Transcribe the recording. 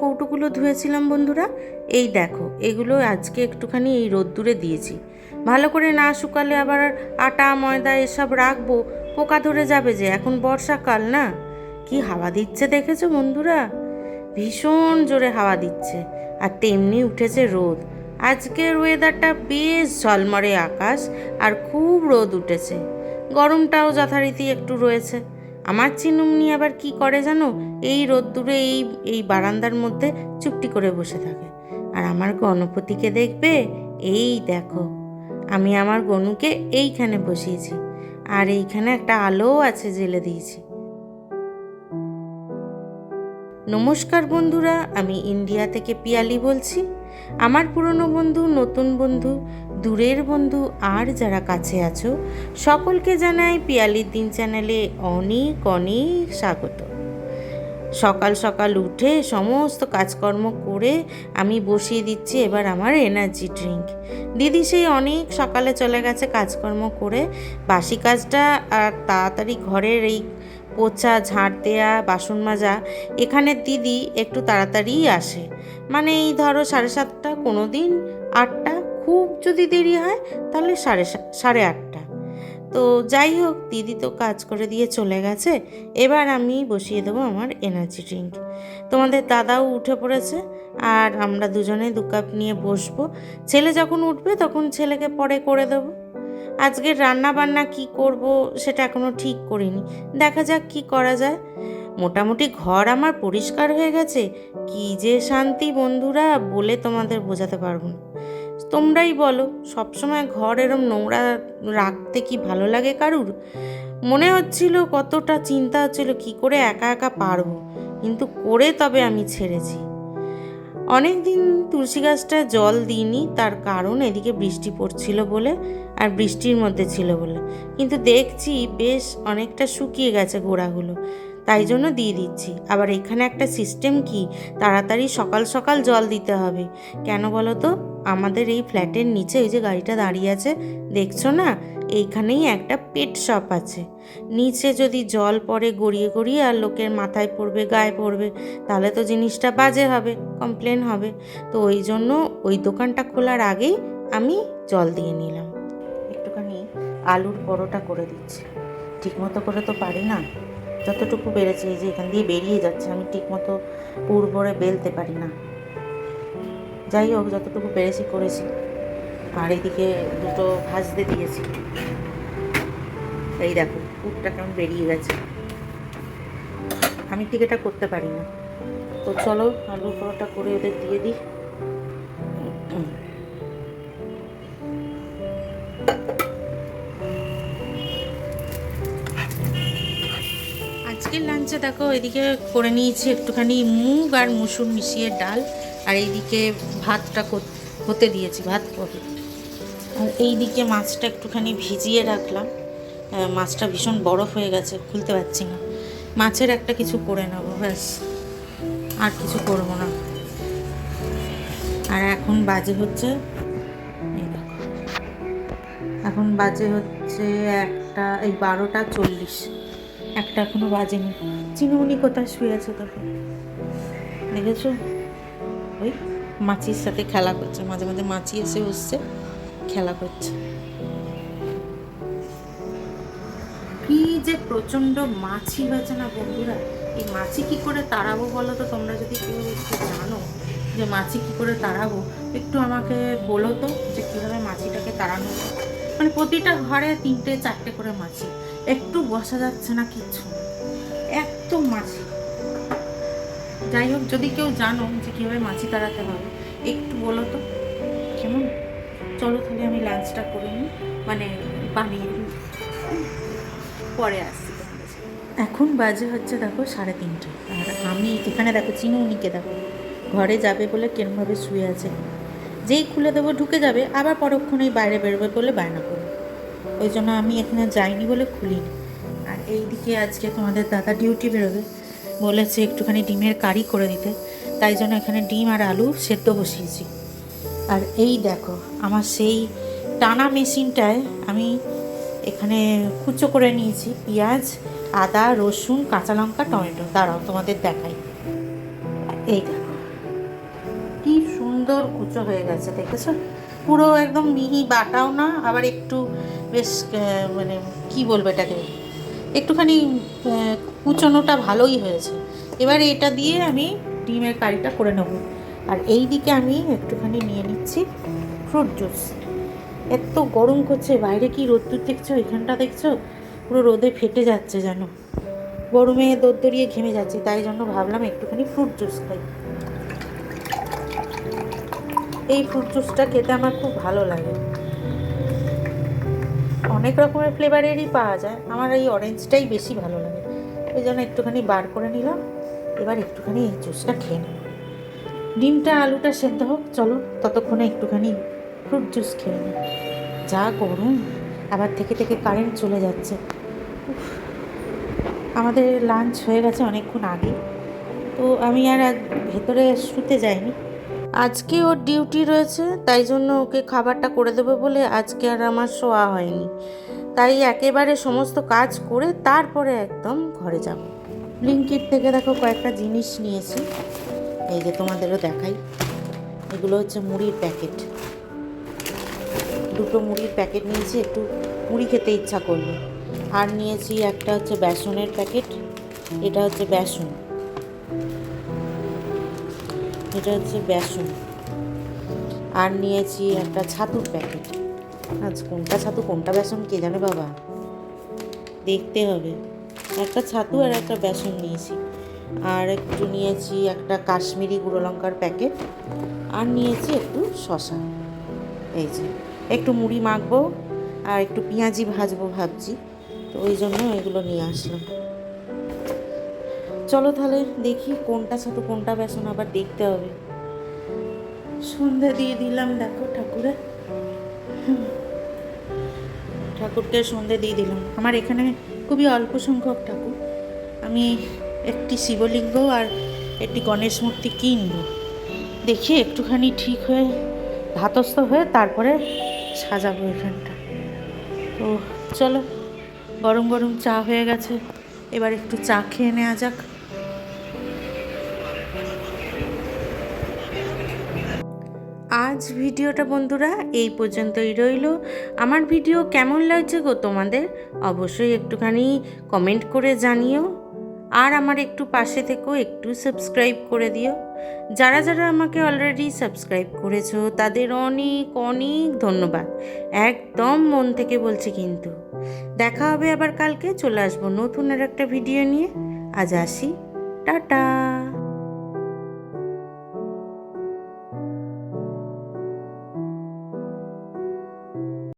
কৌটোগুলো ধুয়েছিলাম বন্ধুরা। এই দেখো, এগুলো আজকে একটুখানি এই রোদ্দুরে দিয়েছি। ভালো করে না শুকালে আবার আটা, ময়দা এসব রাখব, পোকা ধরে যাবে যে, এখন বর্ষাকাল না? কি হাওয়া দিচ্ছে দেখেছ বন্ধুরা? ভীষণ জোরে হাওয়া দিচ্ছে। আর তেমনি উঠেছে রোদ। আজকের ওয়েদারটা বেশ ঝলমরে আকাশ, আর খুব রোদ উঠেছে। গরমটাও যথারীতি একটু রয়েছে। আমার চিনুমনি আবার কি করে জানো? এই রোদ্দুরে, এই এই বারান্দার মধ্যে চুপটি করে বসে থাকে। আর আমার গণপতিকে দেখবে? এই দেখো, আমি আমার গনুকে এইখানে বসিয়েছি। আর এইখানে একটা আলোও আছে জেলে দিয়েছি। নমস্কার বন্ধুরা, আমি ইন্ডিয়া থেকে পিয়ালি বলছি। আমার পুরনো বন্ধু, নতুন বন্ধু দূরের বন্ধু আর যারা কাছে আছো, সকলকে জানাই পিয়ালির দিন চ্যানেলে অনেক অনেক স্বাগত। সকাল সকাল উঠে সমস্ত কাজকর্ম করে আমি বসিয়ে দিচ্ছি এবার আমার এনার্জি ড্রিঙ্ক দিদি সেই অনেক সকালে চলে গেছে কাজকর্ম করে। বাসি কাজটা আর তাড়াতাড়ি ঘরের এই পোছা ঝাড় দেয়া, বাসন মাজা, এখানে দিদি একটু তাড়াতাড়িই আসে। মানে এই ধরো সাড়ে সাতটা কোনো দিন আটটা খুব যদি দেরি হয়, তাহলে সাড়ে সাড়ে আটটা। তো যাই হোক, দিদি তো কাজ করে দিয়ে চলে গেছে। এবার আমি বসিয়ে দেবো আমার এনার্জি ড্রিঙ্ক তোমাদের দাদাও উঠে পড়েছে, আর আমরা দুজনে দু কাপ নিয়ে বসবো। ছেলে যখন উঠবে, তখন ছেলেকে পরে করে দেবো। আজকের রান্না বান্না কি করব, সেটা এখনও ঠিক করিনি। দেখা যাক কি করা যায়। মোটামুটি ঘর আমার পরিষ্কার হয়ে গেছে। কি যে শান্তি বন্ধুরা, বলে তোমাদের বোঝাতে পারব না। তোমরাই বলো, সবসময় ঘর এরম নোংরা রাখতে কি ভালো লাগে কারুর? মনে হচ্ছিল কতটা চিন্তা হচ্ছিল, কি করে একা একা পারব? কিন্তু করে তবে আমি ছেড়েছি। অনেক দিন তুলসী গাছটা জল দিইনি, তার কারণ এদিকে বৃষ্টি পড়ছিল বলে আর বৃষ্টির মধ্যে ছিল বলে। কিন্তু দেখছি বেশ অনেকটা শুকিয়ে গেছে গোড়াগুলো, তাই জন্য দিয়ে দিচ্ছি। আবার এখানে একটা সিস্টেম কি? তাড়াতাড়ি সকাল সকাল জল দিতে হবে। কেন বলো তো? আমাদের এই ফ্ল্যাটের নিচে ওই যে গাড়িটা দাঁড়িয়ে আছে, দেখছ না? এইখানেই একটা পেট শপ আছে। নিচে যদি জল পড়ে গড়িয়ে গড়িয়ে আর লোকের মাথায় পড়বে, গায়ে পড়বে, তাহলে তো জিনিসটা বাজে হবে কমপ্লেন হবে। তো ওই জন্য ওই দোকানটা খোলার আগেই আমি জল দিয়ে নিলাম। একটুখানি আলুর পরোটা করে দিচ্ছি। ঠিকমতো করে তো পারি না। যতটুকু বেড়েছে এই যে এখান দিয়ে বেরিয়ে যাচ্ছে, আমি ঠিকমতো পুর বেলতে পারি না। যাই হোক যতটুকু পেরেছি করেছি। আর এদিকে দুটো ভাজতে দিয়েছি। এই দেখো, পুরটা কেমন বেরিয়ে গেছে। আমি ঠিক এটা করতে পারি না। তো চলো, আলুর পরোটা করে ওদের দিয়ে দিই। আজকের লাঞ্চে দেখো, এদিকে করে নিয়েছি একটুখানি মুগ আর মুসুর মিশিয়ে ডাল। আর এইদিকে ভাতটা হতে দিয়েছি, ভাত করে আর এইদিকে মাছটা একটুখানি ভিজিয়ে রাখলাম। মাছটা ভীষণ বরফ হয়ে গেছে, খুলতে পারছি না। মাছের একটা কিছু করে নেব, ব্যাস। আর কিছু করব না। আর এখন বাজে হচ্ছে এখন বাজে হচ্ছে একটা, এই বারোটা চল্লিশ। একটা এখনও বাজেনি। চিনুমনি কোথায় শুয়ে আছে তখন দেখেছ? ওই মাছির সাথে খেলা করছে। মাঝে মাঝে মাছি এসে বসছে খেলা করছে। কি যে প্রচণ্ড মাছি হয়েছে না বন্ধুরা? এই মাছি কি করে তাড়াবো বলো তো? তোমরা যদি কেউ একটু জানো যে মাছি কি করে তাড়াবো, একটু আমাকে বলো তো যে কীভাবে মাছিটাকে তাড়ানো মানে প্রতিটা ঘরে তিনটে, চারটে করে মাছি। একটু বসা যাচ্ছে না কিছু। এত মাছি। যাই হোক, যদি কেউ জানো যে কীভাবে মাছি তাড়াতে হবে একটু বলো তো। কেমন? চলো তাহলে আমি লাঞ্চটা করে নিই মানে বানিয়ে পরে আসছি এখন বাজে হচ্ছে দেখো সাড়ে তিনটে। আর আমি এখানে দেখো চিনুনিকে দেখো। ঘরে যাবে বলে কেরমভাবে শুয়ে আছে। যেই খুলে দেবো ঢুকে যাবে, আবার পরক্ষণেই বাইরে বেরোবে বলে বায়না করবে। ওই জন্য আমি এখানে যাইনি বলে খুলিনি। আর এই দিকে আজকে তোমাদের দাদা ডিউটি বেরোবে। বলেছে একটুখানি ডিমের কারি করে দিতে। তাই জন্য এখানে ডিম আর আলু সেদ্ধ বসিয়েছি। আর এই দেখো, আমার সেই টানা মেশিনটায় আমি এখানে কুচো করে নিয়েছি পেঁয়াজ, আদা, রসুন, কাঁচা লঙ্কা, টমেটো। দাঁড়াও, তোমাদের দেখাই। এই দেখো, কি সুন্দর কুচো হয়ে গেছে, দেখেছ? পুরো একদম মিহি বাটাও না, আবার একটু বেশ মানে কি বলব এটাকে? একটুখানি কুচোনোটা ভালোই হয়েছে। এবার এটা দিয়ে আমি ডিমের কারিটা করে নেব। আর এই দিকে আমি একটুখানি নিয়ে নিচ্ছি ফ্রুট জুস এত গরম করছে, বাইরে কি রোদ্দুর দেখছ? এখানটা দেখছ? পুরো রোদে ফেটে যাচ্ছে যেন। গরমে দরদরিয়ে ঘেমে যাচ্ছি, তাই জন্য ভাবলাম একটুখানি ফ্রুট জুস খাই। এই ফ্রুট জুসটা খেতে আমার খুব ভালো লাগে। অনেক রকমের ফ্লেভারেরই পাওয়া যায়। আমার এই অরেঞ্জটাই বেশি ভালো লাগে। ওই জন্য একটুখানি বার করে নিলাম। এবার একটুখানি এই জুসটা খেয়ে নেব। ডিমটা, আলুটা সেদ্ধ হোক চলো ততক্ষণে একটুখানি ফ্রুট জুস খেয়ে নিই। যা গরম, আবার থেকে থেকে কারেন্ট চলে যাচ্ছে। আমাদের লাঞ্চ হয়ে গেছে অনেকক্ষণ আগে তো আমি আর ভেতরে শুতে যাইনি। আজকে ওর ডিউটি রয়েছে, তাই জন্য ওকে খাবারটা করে দেবে বলে আজকে আর আমার শোয়া হয়নি। তাই একেবারে সমস্ত কাজ করে তারপরে একদম ঘরে যাব। লিঙ্কির থেকে দেখো কয়েকটা জিনিস নিয়েছি। এই যে তোমাদেরও দেখাই। এগুলো হচ্ছে মুড়ির প্যাকেট। দুটো মুড়ির প্যাকেট নিয়েছি, একটু মুড়ি খেতে ইচ্ছা করল। আর নিয়েছি একটা হচ্ছে বেসনের প্যাকেট, এটা হচ্ছে বেসন। এটা হচ্ছে বেসন। আর নিয়েছি একটা ছাতুর প্যাকেট। আজ কোনটা ছাতু, কোনটা বেসন কে জানে বাবা? দেখতে হবে। একটা ছাতু আর একটা বেসন নিয়েছি। আর একটু নিয়েছি একটা কাশ্মীরি গুঁড়ো লঙ্কার প্যাকেট। আর নিয়েছি একটু শশা এই যে, একটু মুড়ি মাখবো আর একটু পেঁয়াজি ভাজবো ভাবছি। তো ওই জন্য এগুলো নিয়ে আসলাম। চলো তাহলে দেখি কোনটা ছাতু কোনটা বেসন আবার দেখতে হবে। সন্ধে দিয়ে দিলাম, দেখো ঠাকুরে ঠাকুরকে সন্ধে দিয়ে দিলাম। আমার এখানে খুবই অল্প সংখ্যক ঠাকুর। আমি একটি শিবলিঙ্গ আর একটি গণেশ মূর্তি কিনবো। দেখি একটুখানি ঠিক হয়ে, ধাতস্থ হয়ে তারপরে সাজাবো এখানটা। তো চলো, গরম গরম চা হয়ে গেছে। এবার একটু চা খেয়ে নেওয়া যাক। আজ ভিডিওটা বন্ধুরা এই পর্যন্তই রইল। আমার ভিডিও কেমন লাগছে গো তোমাদের? অবশ্যই একটুখানি কমেন্ট করে জানিও। আর আমার একটু পাশে থেকেও একটু সাবস্ক্রাইব করে দিও। যারা যারা আমাকে অলরেডি সাবস্ক্রাইব করেছ, তাদের অনেক অনেক ধন্যবাদ। একদম মন থেকে বলছি কিন্তু। দেখা হবে আবার কালকে, চলে আসব নতুন আর একটা ভিডিও নিয়ে। আজ আসি। টাটা!